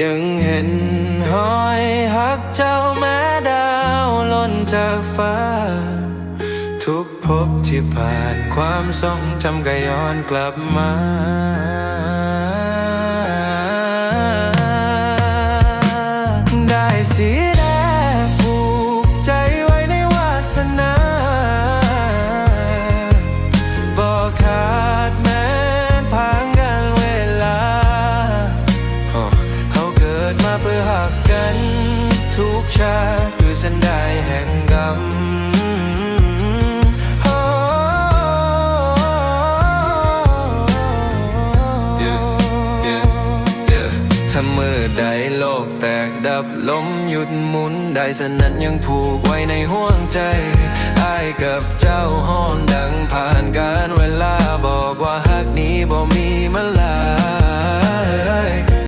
ยังเห็นหอยหักเจ้าแม้ดาวล่นจากฟ้า ทุกพบที่ผ่านความทรงจำก็ย้อนกลับมา ชาด้วยสันดานแห่งกรรมโอ้ถ้ามือใดโลกแตกดับล้มหยุดหมุนได้สนั้นยังผูกไว้ในห่วงใจอายกับเจ้าห้อนดังผ่านการเวลาบอกว่าฮักนี้บ่มีมันล